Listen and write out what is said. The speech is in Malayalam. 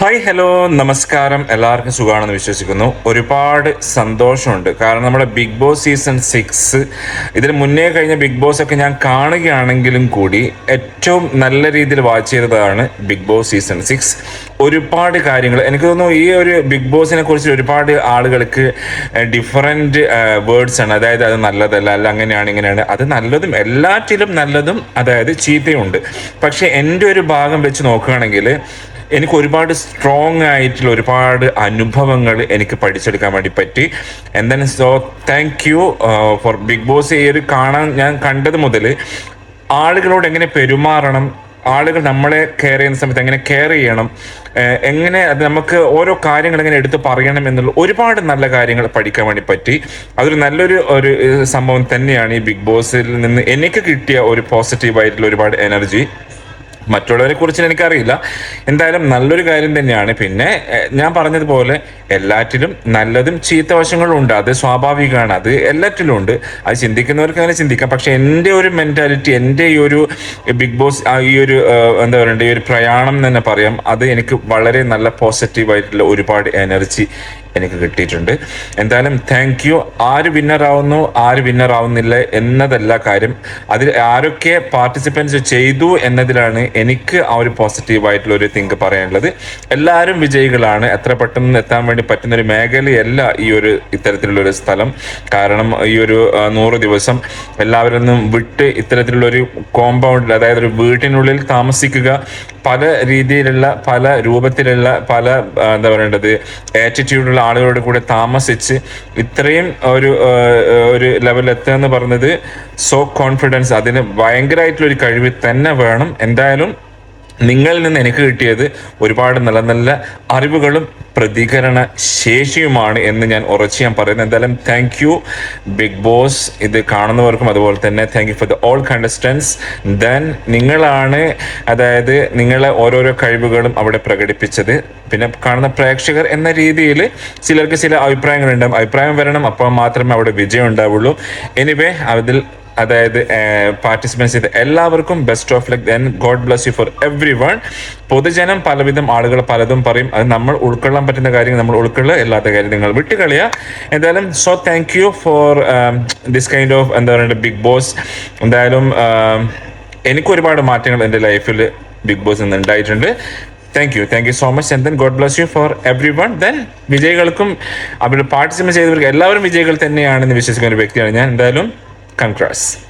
ഹായ് ഹലോ നമസ്കാരം. എല്ലാവർക്കും സുഖമാണെന്ന് വിശ്വസിക്കുന്നു. ഒരുപാട് സന്തോഷമുണ്ട്. കാരണം നമ്മുടെ ബിഗ് ബോസ് സീസൺ സിക്സ് ഇതിന് മുന്നേ കഴിഞ്ഞ ബിഗ് ബോസ് ഒക്കെ ഞാൻ കാണുകയാണെങ്കിലും കൂടി ഏറ്റവും നല്ല രീതിയിൽ വാച്ച് ചെയ്തതാണ് ബിഗ് ബോസ് സീസൺ സിക്സ് ഒരുപാട് കാര്യങ്ങൾ. എനിക്ക് തോന്നുന്നു ഈ ഒരു ബിഗ് ബോസിനെ കുറിച്ച് ഒരുപാട് ആളുകൾക്ക് ഡിഫറെന്റ് വേർഡ്സ് ആണ്. അതായത് അത് നല്ലതല്ല അല്ല അങ്ങനെയാണ് ഇങ്ങനെയാണ്. അത് നല്ലതും എല്ലാറ്റിലും നല്ലതും അതായത് ചീത്തയുണ്ട് പക്ഷേ എന്റെ ഒരു ഭാഗം വെച്ച് നോക്കുകയാണെങ്കിൽ എനിക്ക് ഒരുപാട് സ്ട്രോങ് ആയിട്ടുള്ള ഒരുപാട് അനുഭവങ്ങൾ എനിക്ക് പഠിച്ചെടുക്കാൻ വേണ്ടി പറ്റി. എന്താണ് so thank you for Big Boss ഈ ഒരു കാണാൻ ഞാൻ കണ്ടത് മുതൽ ആളുകളോട് എങ്ങനെ പെരുമാറണം ആളുകൾ നമ്മളെ കെയർ ചെയ്യുന്ന സമയത്ത് എങ്ങനെ കെയർ ചെയ്യണം എങ്ങനെ അത് നമുക്ക് ഓരോ കാര്യങ്ങൾ എങ്ങനെ എടുത്ത് പറയണം എന്നുള്ള ഒരുപാട് നല്ല കാര്യങ്ങൾ പഠിക്കാൻ വേണ്ടി പറ്റി. അതൊരു നല്ലൊരു ഒരു സംഭവം തന്നെയാണ് ഈ ബിഗ് ബോസിൽ നിന്ന് എനിക്ക് കിട്ടിയ ഒരു പോസിറ്റീവായിട്ടുള്ള ഒരുപാട് എനർജി മറ്റുള്ളവരെ കുറിച്ച് എനിക്കറിയില്ല. എന്തായാലും നല്ലൊരു കാര്യം തന്നെയാണ്. പിന്നെ ഞാൻ പറഞ്ഞതുപോലെ എല്ലാറ്റിലും നല്ലതും ചീത്ത വശങ്ങളും ഉണ്ട് അത് സ്വാഭാവികമാണ്. അത് എല്ലാറ്റിലും ഉണ്ട്. അത് ചിന്തിക്കുന്നവർക്ക് അങ്ങനെ ചിന്തിക്കാം. പക്ഷെ എന്റെ ഒരു മെന്റാലിറ്റി എന്റെ ഈ ഒരു ബിഗ് ബോസ് ഈ ഒരു എന്താ പറയണ്ടേ ഈ ഒരു പ്രയാണം തന്നെ പറയാം. അത് എനിക്ക് വളരെ നല്ല പോസിറ്റീവായിട്ടുള്ള ഒരുപാട് എനർജി എനിക്ക് കിട്ടിയിട്ടുണ്ട്. എന്തായാലും താങ്ക് യു ആര് വിന്നർ ആവുന്നു ആര് വിന്നർ ആവുന്നില്ല എന്നതല്ല കാര്യം. അതിൽ ആരൊക്കെ പാർട്ടിസിപ്പൻസ് ചെയ്തു എന്നതിലാണ് എനിക്ക് ആ ഒരു പോസിറ്റീവായിട്ടുള്ള ഒരു തിങ്ക് പറയാനുള്ളത്. എല്ലാവരും വിജയികളാണ്. എത്ര പെട്ടെന്ന് എത്താൻ വേണ്ടി പറ്റുന്ന ഒരു മേഖലയല്ല ഈ ഒരു ഇത്തരത്തിലുള്ള ഒരു സ്ഥലം. കാരണം ഈ ഒരു നൂറ് ദിവസം എല്ലാവരും വിട്ട് ഇത്തരത്തിലുള്ള ഒരു കോമ്പൗണ്ടിൽ അതായത് ഒരു വീട്ടിനുള്ളിൽ താമസിക്കുക പല രീതിയിലുള്ള പല രൂപത്തിലുള്ള പല എന്താ പറയേണ്ടത് ആറ്റിറ്റ്യൂഡുള്ള ആളുകളുടെ കൂടെ താമസിച്ച് ഇത്രയും ഒരു ഒരു ലെവൽ എത്തുക എന്ന് പറഞ്ഞത് സോ കോൺഫിഡൻസ് അതിന് ഭയങ്കരമായിട്ടുള്ള ഒരു കഴിവ് തന്നെ വേണം. എന്തായാലും നിങ്ങളിൽ നിന്ന് എനിക്ക് കിട്ടിയത് ഒരുപാട് നല്ല നല്ല അറിവുകളും പ്രതികരണ ശേഷിയുമാണ് എന്ന് ഞാൻ ഉറച്ച് ഞാൻ പറയുന്നത് എന്തായാലും താങ്ക് യു ബിഗ് ബോസ് ഇത് കാണുന്നവർക്കും അതുപോലെ തന്നെ thank you for the all contestants then നിങ്ങളാണ് അതായത് നിങ്ങളെ ഓരോരോ കഴിവുകളും അവിടെ പ്രകടിപ്പിച്ചത്. പിന്നെ കാണുന്ന പ്രേക്ഷകർ എന്ന രീതിയിൽ ചിലർക്ക് ചില അഭിപ്രായങ്ങൾ അഭിപ്രായങ്ങളുണ്ടാവും അഭിപ്രായം വരണം അപ്പോൾ മാത്രമേ അവിടെ വിജയം ഉണ്ടാവുള്ളൂ. എനിവേ അതിൽ അതായത് പാർട്ടിസിപ്പൻസ് ചെയ്ത എല്ലാവർക്കും best of luck then God bless you for everyone പൊതുജനം പലവിധം ആളുകൾ പലതും പറയും. അത് നമ്മൾ ഉൾക്കൊള്ളാൻ പറ്റുന്ന കാര്യങ്ങൾ നമ്മൾ ഉൾക്കൊള്ളുക അല്ലാത്ത കാര്യം നിങ്ങൾ വിട്ടുകളയുക. എന്തായാലും so thank you for this kind of എന്താ പറയുക ബിഗ് ബോസ് എന്തായാലും um, എനിക്ക് ഒരുപാട് മാറ്റങ്ങൾ എന്റെ ലൈഫിൽ ബിഗ് ബോസ് നിന്ന് ഉണ്ടായിട്ടുണ്ട്. Thank you thank you so much and then God bless you for everyone then വിജയികൾക്കും അവരുടെ പാർട്ടിസിപ്പേറ്റ് ചെയ്തവർക്ക് എല്ലാവരും വിജയികൾ തന്നെയാണെന്ന് വിശ്വസിക്കുന്ന ഒരു വ്യക്തിയാണ് ഞാൻ. എന്തായാലും Congress.